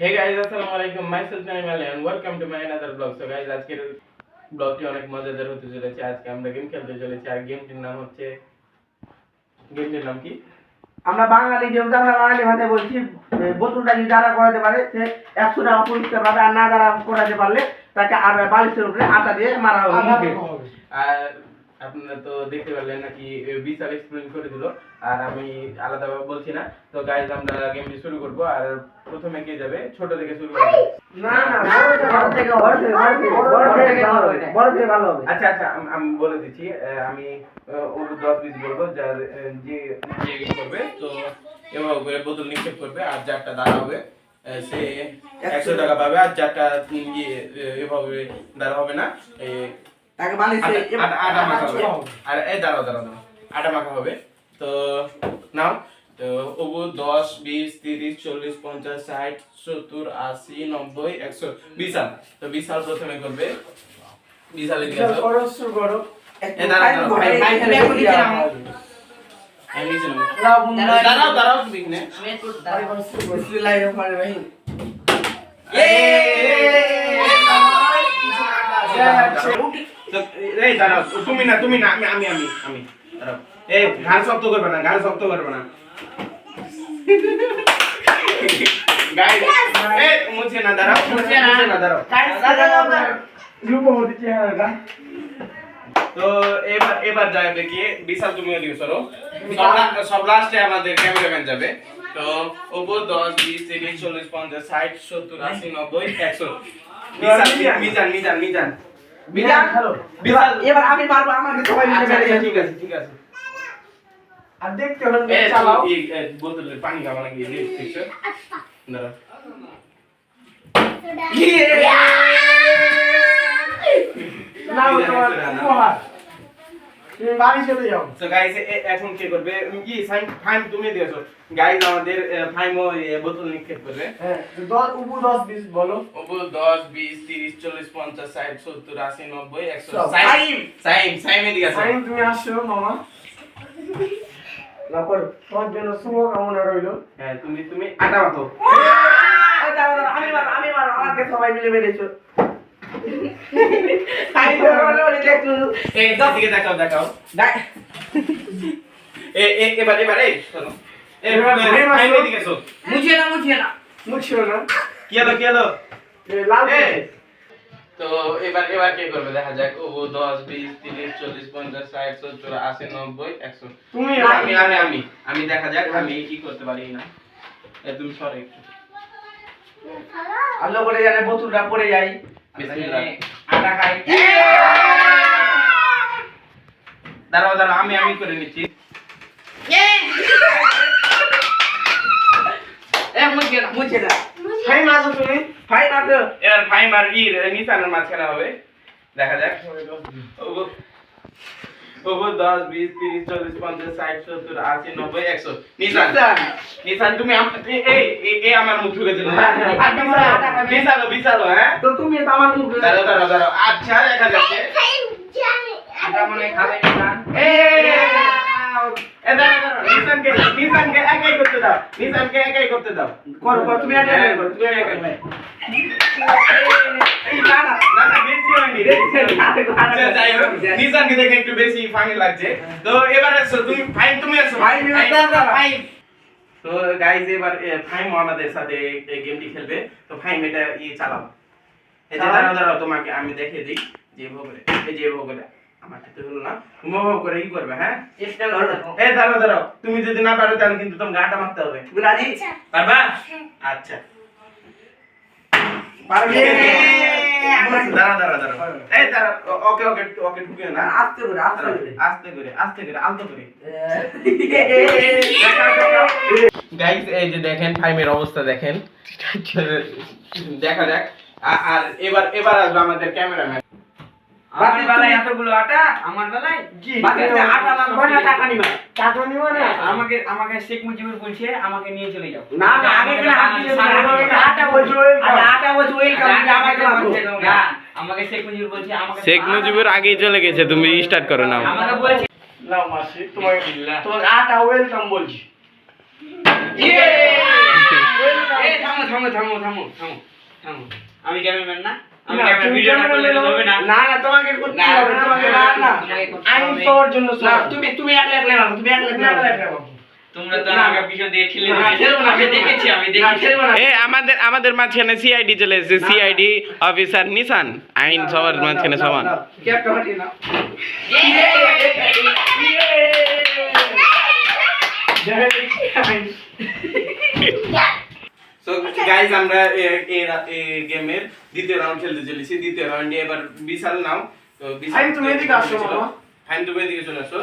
হে guys আসসালামু আলাইকুম। Myself Naim Ali and welcome to my another blog so guys আজকের ব্লগটি অনেক মজাদার হতে চলেছে। আজকে আমরা গেম খেলতে চলেছি আর গেমটির নাম হচ্ছে গেমটির নাম কি? আমরা বাঙালি যেহেতু আমরা বাঙালি ভাষায় বলছি বোতলটা যদি যারা করাতে পারে সে একশো টাকা পরিষ্কার পাবে আর না যারা করাতে পারলে তাকে আর বালিশের উপরে আটা দিয়ে মারা হবে। আর আপনারা তো দেখতে পারলেন নাকি বিশাল এক্সপ্লেন করে দিল। আর আমি আলাদাভাবে বলছি না। তো গাইস আমরা গেমটি শুরু করব। আর প্রথমে কে যাবে? ছোট থেকে শুরু করব না না বড় থেকে বড় থেকে ভালো হবে বড় থেকে ভালো হবে। আচ্ছা আচ্ছা আমি বলে দিচ্ছি। আমি ওর দশ বিশ বলব যার যে যে করবে তো এভাবে করে বোতল নিক্ষেপ করবে আর যারটা দাঁড়া হবে সে একশো টাকা পাবে আর যারটা এভাবে দাঁড়া হবে না তাকে বালিশে আটা- মাখা হবে আর এই দাঁড়াও দাঁড়াও দাঁড়াও আটা মাখা হবে তো নাও তো ওবু দশ বিশ তিরিশ চল্লিশ পঞ্চাশ ষাট সত্তর আশি নব্বই একশো বিশাল তো বিশাল প্রথমে করবে বিশাল করে। দাঁড়াও। দাঁড়াও বিঘ্নে এই দাঁড়াও তুমি না তুমি না আমি আমি আমি আমি দাঁড়াও। এই ঘাড় শক্ত করবে না ঘাড় শক্ত করবে না। গাইস এই মুছে না দাঁড়াও মুছে না দাঁড়াও। রূপবতী চেহারাটা। তো এবার এবার যাবে কি বিশাল তুমি ওদিকে সরো। সব লাস্টে আমাদের ক্যামেরাম্যান যাবে। তো ওপর দশ বিশ তিরিশ চল্লিশ পঞ্চাশ ষাট সত্তর আশি নব্বই একশো। বিশাল মিজান মিজান মিজান। বিরাট বিশাল এবার এবার আমি মারবো আমাকে সবাই মিলে আচ্ছা, মেরে আচ্ছা, ঠিক আছে ঠিক আছে। আর দেখতে হলে চালাও। তুই, বোতলে পানি খাওয়া নাকি? এই ঠিক আছে দাঁড়া নাও তোমার তুমি বাড়ি চলে যাও। তো গাইস এখন কি করবে? কি সাইন ফাইন তুমি দিয়েছ গাইস আমাদের ফাইম বোতল নিক্ষেপ করবে। হ্যাঁ উপু দশ বিশ বলো। ওপর দশ বিশ তিরিশ চল্লিশ পঞ্চাশ ষাট সত্তর আশি নব্বই একশো সব। সাইম! সাইম সাইমে আছে সাইন তুমি আসছো মামা। না করো তোমার জন্য শুভ কামনা রইল। হ্যাঁ তুমি তুমি আটা মাখো। আমি মার আমি মার আমাকে সবাই মিলে মেরেছো। দেখাও দেখাও। এ এ এবার এবার এই শোনো। মুছিয়ে না মুছিয়ে না। মুছিও না। কি হলো কি হলো? এ, লাল এ, তো এবার এবার কে করবে? দেখা যাক। ও দশ বিশ তিরিশ চল্লিশ পঞ্চাশ ষাট সত্তর আশি নব্বই একশো। তুমি আমি আমি আমি আমি দেখা যাক আমি কি করতে পারি না। এ, তুমি সরে একটু। আল্লাহ করে জানে বোতলটা পড়ে যাই বিসমিল্লাহ। আটা খাই। দাঁড়াও দাঁড়াও আমি আমি করে নিচ্ছি। দেখা যাক। ওগো দশ বিশ তিরিশ চল্লিশ পঞ্চাশ ষাট সত্তর আশি নব্বই একশো নিশান নিশান তুমি এই আমার মুখ হ্যাঁ? আর বিশালো, বিশালো হ্যাঁ তো তুমি তো আমার মুখ দাঁড়াও দাঁড়াও দাঁড়াও আচ্ছা দেখা যাচ্ছে আটা মনে খাবে না এ এ দাঁড়াও দাঁড়াও নিশানকে একাই করতে দাও নিশানকে একাই করতে দাও করো করো তুমি হ্যাঁ, করো তুমি একাই। না না যাই হোক, দেখে একটু বেশি ফানি লাগছে। তো এবার তুমি ফাইন তুমি ফাইন। তো গাইজ এবার ফাইম আমাদের সাথে গেমটি খেলবে। তো ফাইম এটা ই চালাও এই যে দাঁড়াও দাঁড়াও তোমাকে আমি দেখিয়ে দিই। করে এই যেভাবে করে আমার ক্ষেত্রে হলো না তুমি ওভাবে করে ই করবে হ্যাঁ এই দাঁড়াও দাঁড়াও তুমি যদি না পারো তাহলে কিন্তু তোমাকে আটা মারতে হবে। রাজি পারবা আচ্ছা। পারবে দাঁড়া দাঁড়া দাঁড়া। এই দাঁড়া ওকে ওকে ওকে ঢুকিও না। আস্তে করে আস্তে করে। আস্তে করে আস্তে করে আলতো করে। গাইস এই যে দেখেন ফাইমের অবস্থা দেখেন। দেখা যাক। আর এবার এবার আসবে আমাদের ক্যামেরাম্যান। আমার বেলায় এতগুলো আটা আমার বেলায় কি? আটা লাগবে না টাকা নিবা। টাকা নিবো না। আমাকে আমাকে শেখ মুজিবুর বলছে আমাকে নিয়ে চলে যাও। না না আগে করে হাত দিলে আটা। বলছো আটা বলছো welcome, আমাকে না আমাকে শেখ মুজিবুর বলছে আমাকে শেখ মুজিবুর আগেই চলে গেছে তুমি স্টার্ট করো না আমাকে বলছে নাও মাসি তোমাকে তোমাকে আটা ওয়েলকাম বলছি। ইয়ে! থামো থামো থামো থামো থামো থামো। আমি ক্যামেরাম্যান না। না, ক্যামেরা তুমি ভিডিও না করলে তো cameraman হবে না না না তোমাকে করতে হবে তোমাকে না না তোমাকে করতে আইন হবে। পাওয়ার জন্য তুমি তুমি একলা একলা মারো তুমি একলা একলা তোমরা তো না। পিছন দিয়ে ঠেলে না, দিয়েছ। ঠেলবো না, আমি দেখেছি আমি দেখেছি এ আমাদের আমাদের মাঝখানে সিআইডি চলে এসেছে সিআইডি অফিসার নিশান আইন সবার মাঝখানে সমান ক্যাপটা হটিয়ে নাও সো গাইস আমরা গেমের দ্বিতীয় রাউন্ড খেলতে চলেছি। দ্বিতীয় রাউন্ডে এবার বিশাল নাও। তো বিশাল তুমি এদিকে আসো, ফাইন মামা। তুমি এদিকে চলে আসো।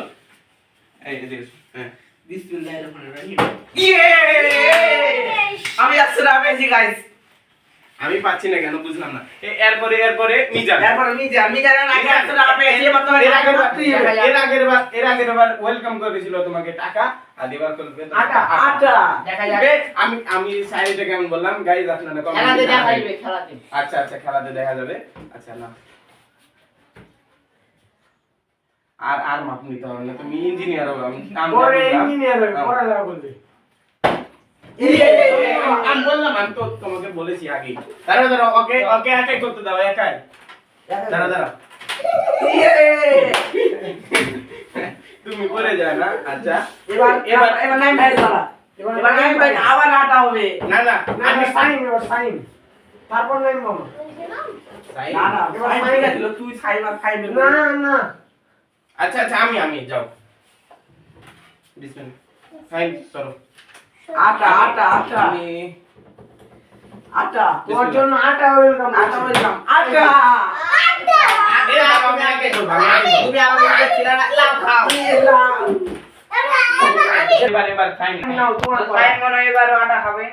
এই এদিকে হ্যাঁ। বিসমিল্লাহির রহমানির রহিম আমি আসলে পেয়েছি গাইস আমি পাচ্ছি না কেন বুঝলাম না। এরপরে এরপরে মিজান। এরপর আমি যা আমি না মিজান, আসলে পেয়েছি এবার তোমার এর আগের বার- এর আগের বার এর আগের বার ওয়েলকাম করেছিল তোমাকে টাকা আর এবার করবে তোমাকে আটা, দেখা যাক। আমি আমি সাইডে কেমন বললাম? গাইস আপনারা comment খেলাতে করে দেখা। যাবে খেলাতে। আচ্ছা আচ্ছা খেলাতে দেখা যাবে। আচ্ছা না। আর আর মাপ নিতে হবে না তুমি ইঞ্জিনিয়ার হবে আমি পরে বুঝলাম। ইঞ্জিনিয়ার হ্যাঁ। পড়ালেখা করবে আমি বললাম আমি তো তোমাকে বলেছি আগেই দাঁড়াও দাঁড়াও ওকে ওকে একাই করতে দাও একাই। দাঁড়া দাঁড়া তুমি করে যায় না আচ্ছা। এবার এবার এবার এবার ভাই খেলা এবার এবার ভাই আবার আটা হবে। না না না আমি সাইন এবার সাইন তারপর নাই মামা সাই। না না এবার সাইম সাইম। গেছিল তুই আর না না। আচ্ছা আচ্ছা আমি আমি যাও। বিসমিল্লাহ সাইন সরো আটা আটা আটা। আমি আটা। তোমার জন্য আটা ওয়েলকাম আটা বললাম আটা। এ, আগে আমি আগে করব। তুমি আমাকে বলেছিলে না লাভ খাও। এবার এবার সাইন নাও তোমার সাইম মনে এবার আটা খাবে।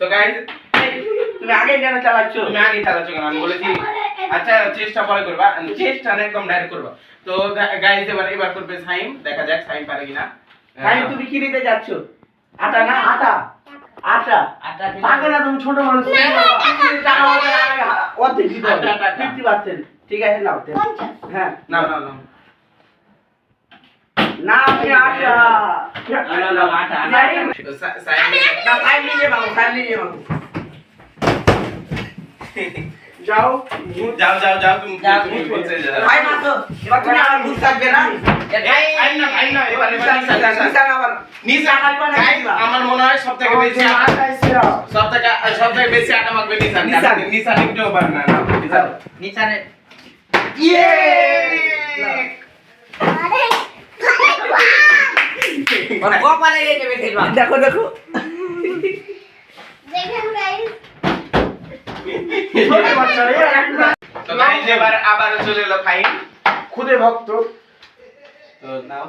তো গাইস তুমি আগে কেন চালাচ্ছ। তুমি আগে চালাচ্ছ কেন? আমি বলেছি আচ্ছা চেষ্টা পরে করবা। চেষ্টা না একদম ডাইরেক্ট করবা। তো গাইস এবার এবার করবে সাইম। দেখা যাক সাইম পারে কিনা। সাইম তুমি কি নিতে যাচ্ছ? আটা না? আটা। আটা। আটা তাকে না তুমি ছোট মানুষ। টাকা হবে অর্ধেক দিতে হবে। Fifty percent. ঠিক আছে নাও হ্যাঁ। না না না। না আমি আটা। না, না, আটা, না সাইম নিজে পাবো সাইম নিজে পাবো যাও যাও যাও যাও তুমি তুমি বলছে যাও। ভাই এবার তুমি আমার বুঝ থাকবে না? আমার মনে হয় সব থেকে বেশি আটা এসে সব থেকে সব থেকে বেশি আটা মাখবে নিশান নিশান। নিশান একটু পারে না না ইয়ে! কপালে দেখো দেখো। গাইস এবার আবার চলে এলো ফাইন খুদে ভক্ত। তো নাও।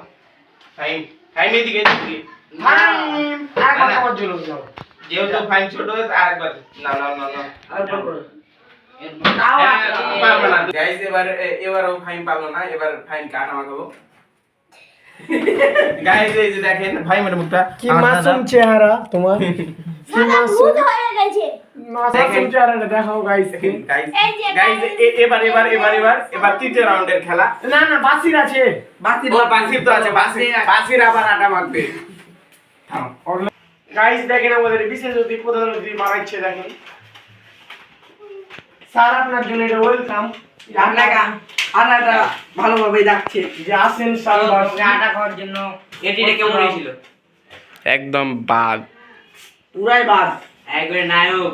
ফাইন ফাইন এদিকে এদিকে। টাইম একবার তোমার জন্য যাও। যেহেতু ফাইন ছোট আরেকবার না না না না। আরেকবার করো। পারবে না। গাইস এবার এবারও ফাইন পাবো না এবার ফাইন কাটা মাখাবো গাইস এই যে দেখেন ভাই মেরে মুখটা। কি মাসুম চেহারা তোমার। কি মাসুম? দেখাও গাইস গাইস এই যে গাইস এবার এবার এবার এবার এবার তৃতীয় রাউন্ডের খেলা। না না বাসির আছে। বাতি বাসির তো আছে বাসির বাসির আবার আটা মাখবে গাইস দেখেন আমাদের বিশেষ অতিথি প্রধান অতিথি মারাইছে দেখেন। স্যার আপনার জন্য এটা ওয়েলকাম আপনাকে আটাটা ভালোভাবে ডাকছে। যে আসেন স্যার আটা খাওয়ার জন্য এটিটা কেমন হয়েছিল একদম বাদ পুরাই বাদ একবারে নায়ক।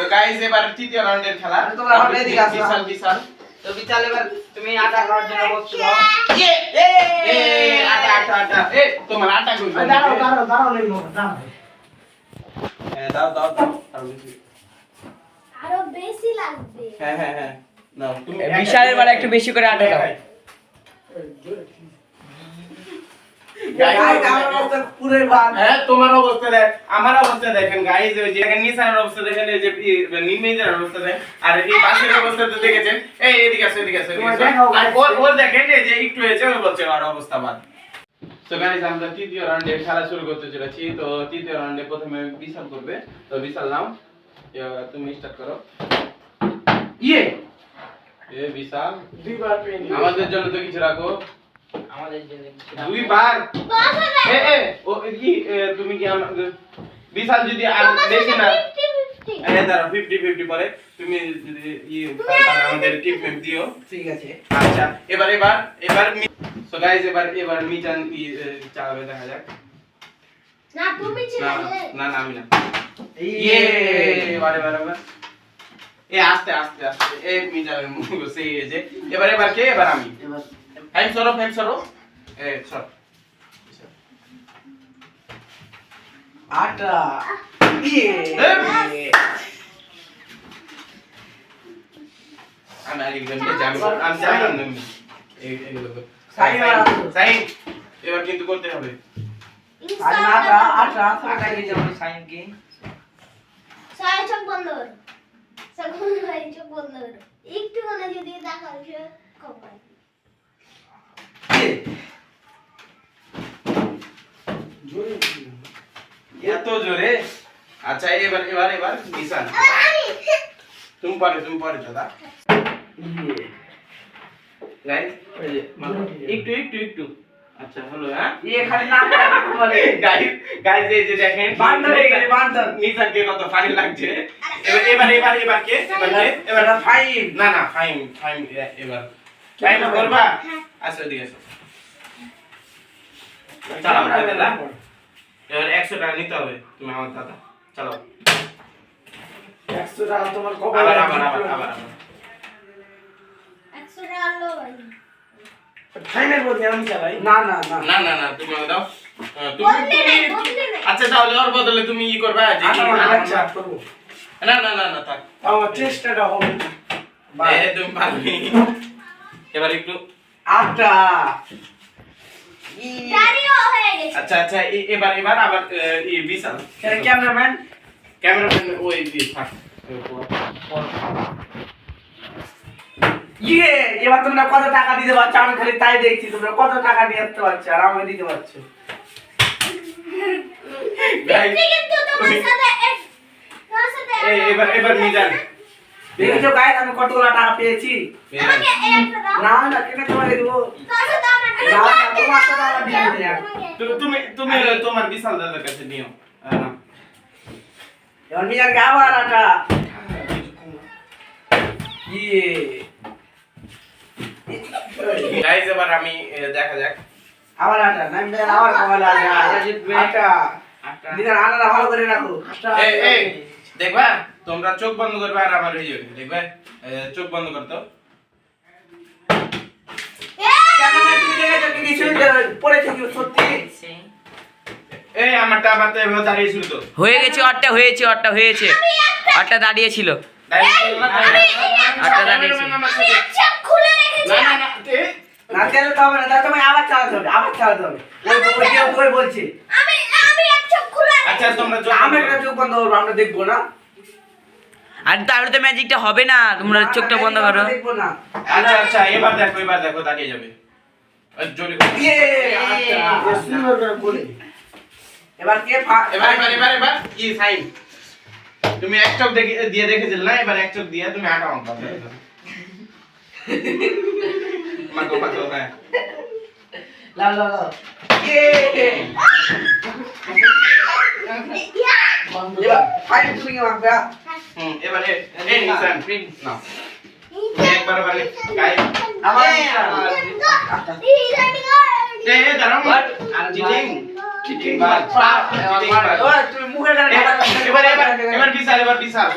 তো গাইস এবার তৃতীয় রাউন্ডের খেলা। তোমরা আমার এদিকে আসো। বিশাল বিশাল। তো বিশাল এবার তুমি আটা খাওয়ার জন্য বসছো এ আটা আটা আটা। এ তোমার আটা কই দাঁড়াও দাঁড়াও দাঁড়াও নেই মামা দাঁড়াও। হ্যাঁ দাও দাও দাও। আরও বেশি। আরও বেশি লাগবে। হ্যাঁ হ্যাঁ হ্যাঁ। নাও তুমি বিশালের বেলা একটু বেশি করে আটা দাও গাইস আমার অবস্থা পুরোই বাদ হ্যাঁ তোমার অবস্থা দেখ আমার অবস্থা দেখেন গাইজ ওই যে নিসানের অবস্থা দেখেন এই যে নিমেজের অবস্থা দেখেন আর এই বাসের অবস্থা তো দেখেছেন। এই এদিকে আসো এদিকে আসো এদিকে তোমার আসো। দেখাও, আর guys। ওর ওর দেখেন এই যে একটু হয়েছে ওই বলছে আর অবস্থা বাদ। তো গাইজ আমরা তৃতীয় রাউন্ডে খেলা শুরু করতে চলেছি। তো তৃতীয় রাউন্ডে প্রথমে বিশাল করবে। তো বিশাল নাও। এবার তুমি স্টার্ট করো। ইয়ে! এ বিশাল। দুইবার আমাদের জন্য তো কিছু রাখো আমাদের জন্য কিছু না। দুইবার দশ হাজার এ এ ও কি এ, তুমি কি আমাদের বিশাল যদি আর তোমার বেশি সাথে না। 50-50 এই দাঁড়াও ফিফটি ফিফটি পরে তুমি যদি ইয়ে তাহলে আমাদের টিপ মেপ দিও। ঠিক আছে। আচ্ছা এবার এবার এবার সো গাইস এবার এবার মিজান ই, এ, চালাবে দেখা যাক। না তুমি ছিলে না না না আমি না। ইয়ে। এবার এবার এবার এ আস্তে আস্তে আস্তে এ মিজানের মুখ সেই যে। এবার এবার কে? এবার আমি। এবার ফাইম সরো ফাইম সরো এ সর আটা ইয়ে আমি আরেক জনকে জানি আমি জানি না এই এগুলো সাইন মারা। সাইন এবার কিন্তু করতে হবে আজ আটা আটা আটা এই যে আমার সাইন কি সাড়ে চোখ বন্ধ করো চোখ বন্ধ করে চোখ বন্ধ করো একটু মানে যদি দেখাও সে কম হয় এত জোরে? আচ্ছা এবার এবার এবার নিশান। তুমি পারে তুমি পারে দাদা। একটু একটু একটু। আচ্ছা হলো হ্যাঁ? খালি গাইস গাইস এই যে দেখেন বান্দর হয়ে গেছে, বান্দর। নিশানকে কত ফানি লাগছে। এবার এবার এবার এবার কে? এবার কে? এবার ফাইন। না না ফাইন ফাইন এবার। ফাইন করবা। আচ্ছা দিকে আসো চালাও দাদা এবার একশো টাকা নিতে হবে তুমি আমার দাদা। চালাও। একশো টাকা তোমার আবার আবার আবার আবার আবার। একশো টাকা লো ভাই। ফাইনের মধ্যে আমি চালাই। না না না। না না না তুমি আমাকে দাও। আহ, তুমি বদলে নেই তুমি- বদলে নেই। আচ্ছা তাহলে ওর বদলে তুমি ই করবা আচ্ছা, কি- আচ্ছা। করব। না না না না থাক। আমার চেষ্টাটা হবে এবার একটু আচ্ছা আচ্ছা এবার এবার আবার বিশাল। ক্যামেরাম্যান ক্যামেরাম্যান ওই থাক। ইয়ে এবার তোমরা কত টাকা দিতে পারছ? আমি খালি তাই দেখছি তোমরা কত টাকা নিয়ে আসতে পারছ? আর আমাকে দিতে পারছ? এবার এবার মিজান দেখেছ গাইস আমি কতগুলো টাকা পেয়েছি? মিজান আমাকে এই একটা দাও। না না কেন তোমাকে দেবো। তুমি তুমি তুমি তোমার বিশাল দাদার কাছে নিও। এবার ইয়ে। এবার আমি দেখা যাক। আবার আটা না মিজান আবার কমাল আটা। আটা। মিজান আটাটা ভালো করে রাখো। এই এই দেখবা তোমরা চোখ বন্ধ করবে আর আমার হয়ে যাবে দেখবে? চোখ বন্ধ করতো এই আমারটা আমার তো এভাবে তো। হয়ে গেছে অটটা হয়েছে অটটা হয়েছে। অটটা দাঁড়িয়ে ছিল। দাঁড়িয়ে না, আটটা দাঁড়িয়ে ছিল। ক্যামেরাম্যান আমি সাথে- একটা খুলে রেখেছি। না না না এ, না চাইলে তো হবে না? তাহলে তোমায় আবার চালাতে হবে আবার চালাতে হবে। ওই বলছে। আমি আচ্ছা তোমরা চোখ আমি বন্ধ একটা চোখ বন্ধ করব আমরা দেখব না। আর তাহলে তো ম্যাজিকটা হবে না তোমরা চোখটা বন্ধ করো। দেখব না। আচ্ছা আচ্ছা এবার দেখো এবার দেখো দাঁড়িয়ে যাবে। জোরে করো। ইয়ে আচ্ছা। সুন্দর করে বলে এবার কে এবার এবার এবার এবার। কি সাইন। তুমি এক চোখ দেখে দিয়ে দেখেছিলে না? এবার এক চোখ দিয়ে তুমি আটা অঙ্ক মাকো মাকো হ্যাঁ লাও লাও লাও ইয়ে এবার ফাইন তুমি কি মাখবে হ্যাঁ? হুম এবারে এই নিশান প্রিন্ট নাও তুমি একবার বলে গাই আবার এই, আবার। এ এ দাঁড়াও চিটিং চিটিং বাদ চিটিং বাদ ওই, তুমি মুখে গানে এবার এবার এবার এবার বিশাল এবার বিশাল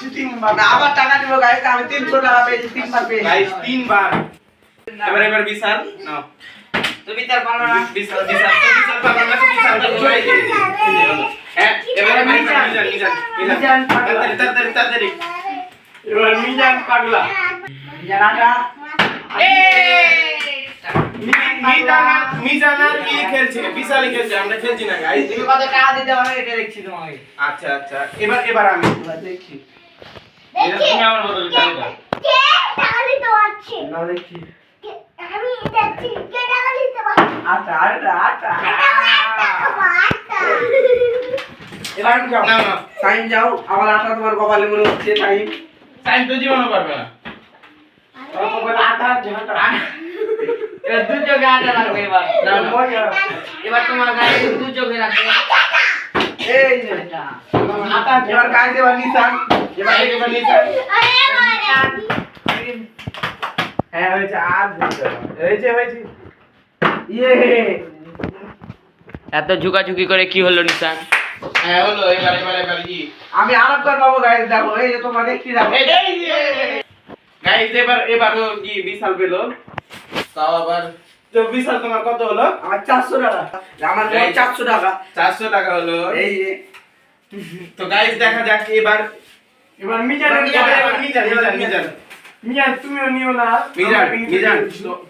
চিটিং বাদ না, আবার টাকা দিব গাইস আমি তিনশো টাকা পেয়েছি তিনবার পেয়েছি গাইস তিনবার এবার এবার বিশাল নাও তুমি তার বিশাল বিশাল তো বিশাল পারবে না। হ্যাঁ এবার মিজান মিজান মিজান মিজান। তাড়াতাড়ি তাড়াতাড়ি তাড়াতাড়ি। এবার মিজান পাগলা। জানাটা এই! মিজান আর কি খেলছে? আমরা খেলছি না গাইস তুমি কত টাকা দিতে পারো এটা দেখছি তোমাকে। আচ্ছা আচ্ছা এবার এবার আমি। তুমি আমার বদলে দাও। কে? না আমি পারছে আটা আটা আটা। এবার আমি যাও। না না। টাইম যাও। আমার আটা তোমার কপালে মনে হচ্ছে টাইম টাইম তো জীবনও পারবে না। এবার দু চোখে আটা লাগবে এবার। এবার তোমার গায়ে দু চোখে রাখবে। এই আটা। এবার গায়ে দেবার নিশান। এবার এবার নিতাম হ্যাঁ হয়েছে। আর হয়েছে হয়েছে। এত ঝুকাঝুকি করে কি হলো নিশান? হ্যাঁ হলো এবার এবার এবার ই আমি আরেকবার পাবো গায়ে দেখো এই যে তোমার দেখছি দেখো গাইস এবার এবার কি বিশাল পেল? তাও আবার তো বিশাল তোমার কত হলো? আমার চারশো টাকা। আমার চারশো টাকা। চারশো টাকা হলো। এই যে। তো গাইস দেখা যাক এবার এবার মিজান এবার এবার মিজান মিজান মিজান মিজান তুমিও নিও না। মিজান মিজান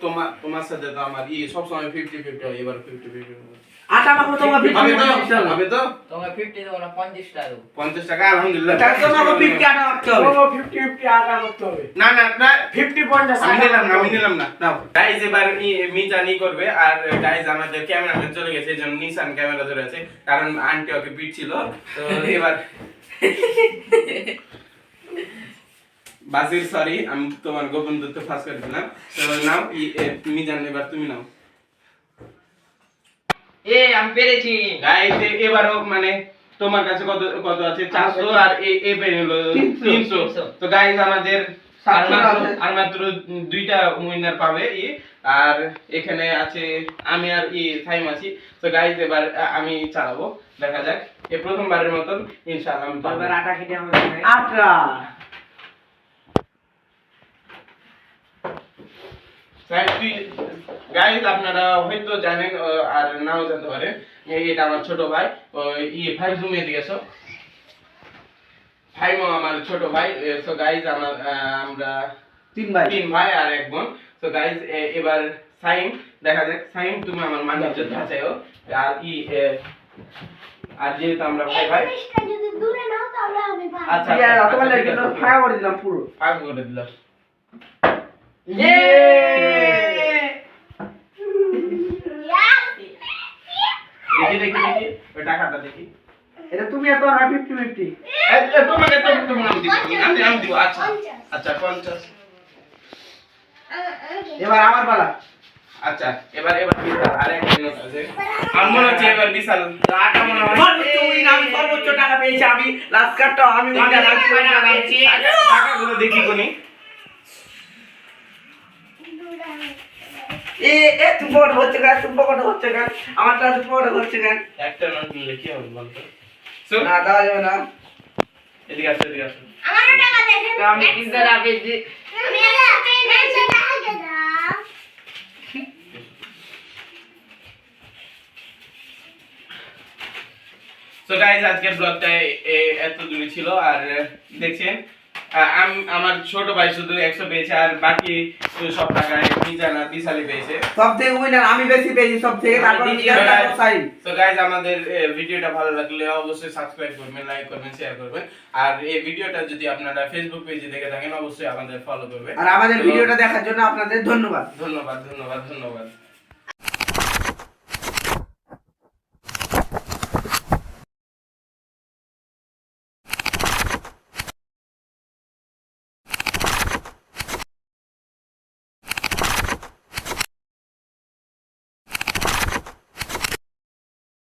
তোমার তোমার সাথে তো আমার ই সব সময় 50 50 হয় এবার 50 50 আটা মাখো তোমার হবে তো? হবে। তো? তোমার ফিফটি দেবো না পঞ্চাশ টাকা দেবো। 50 টাকা আলহামদুলিল্লাহ। তাহলে তোমাকে ফিফটি আটা মাখতে হবে। ও ফিফটি ফিফটি আটা করতে হবে। না না না। ফিফটি পঞ্চাশ আমি নিলাম না আমি নিলাম না। নাও। গাইস এবার মিজান ই করবে আর গাইস আমাদের ক্যামেরাম্যান চলে গেছে এজন্য নিশান ক্যামেরা ধরে আছে কারণ আন্টি ওকে পিটছিল তো এবার বাজির সরি আমি তোমার গোপন তথ্য ফাঁস করে দিলাম। তো নাও ই- এ, মিজান এবার তুমি নাও। এ আমি পেরেছি। গাইস এবারও মানে তোমার কাছে কত কত আছে? চারশো আর এ এ তিনশো। তিনশো। তো গাইস আমাদের আর মাত্র আছে। আর মাত্র দুইটা উইনার পাবে ই। আর এখানে আছে আমি আর ই সাইম আছি। তো গাইস এবার আমি চালাবো। দেখা যাক। এই প্রথমবারের মতন ইনশাআল্লাহ আমি পারব। আটা খেতে হবে আটা! গাইস আপনারা হয়তো জানেন আর নাও জানতে পারেন এটা আমার ছোট ভাই ই ফাইভ জুমে দিয়েছ। ফাইমও আমার ছোট ভাই সো গাইস আমার আমরা তিন ভাই। তিন ভাই আর এক বোন। তো গাইস এবার সাইম দেখা যাক সাইম তুমি আমার মানিজ্য ধাঁচাইও আর ই আর যেহেতু আমরা ভাই ভাই যদি দূরে নাও তাহলে আমি পারব। আচ্ছা আচ্ছা, তোমার আচ্ছা, লাগে ফায়া করে দিলাম পুরো। ভাগ করে দিলাম। টাকাটা দেখি। এটা তুমি এত আর ফিফটি ফিফটি এ, এ, তোমাকে আমি আমি আমি দিব আচ্ছা। আচ্ছা পঞ্চাশ। এবার আমার পালা। আচ্ছা এবার এবার বিশাল আর আমার মনে হচ্ছে এবার বিশাল। মনে হয়। আমি সর্বোচ্চ টাকা পেয়েছি আমি লাস্ট কার্ডটা আমি। টাকাগুলো দেখি কোনি। এ এ তুমি বড় হচ্ছে কেন তুমি বড় হচ্ছে কেন আমার টাকা তুমি বড় হচ্ছে কেন একটা নোট নিলে কি হবে বলতো। So, না দেওয়া যাবে না। এদিকে আসো এদিকে আসো। আমারও টাকা দেখেন আমি তিন টাকা পেয়েছি আমি একশো টাকা দাও। সো গাইজ আজকের ব্লগটা এত দূরে ছিল আর দেখছেন? আম- আমার ছোট ভাই শুধু একশো পেয়েছে আর বাকি সব মিজান বিশালি পেয়েছে। সব থেকে উইনার আমি বেশি পেয়েছি সব থেকে তো গাইজ আমাদের ভিডিওটা ভালো লাগলে অবশ্যই সাবস্ক্রাইব করবেন লাইক করবেন শেয়ার করবেন। আর এই ভিডিওটা যদি আপনারা ফেসবুক পেজে দেখে থাকেন অবশ্যই আমাদের ফলো করবেন। আর আমাদের ভিডিওটা দেখার জন্য আপনাদের ধন্যবাদ। ধন্যবাদ ধন্যবাদ ধন্যবাদ।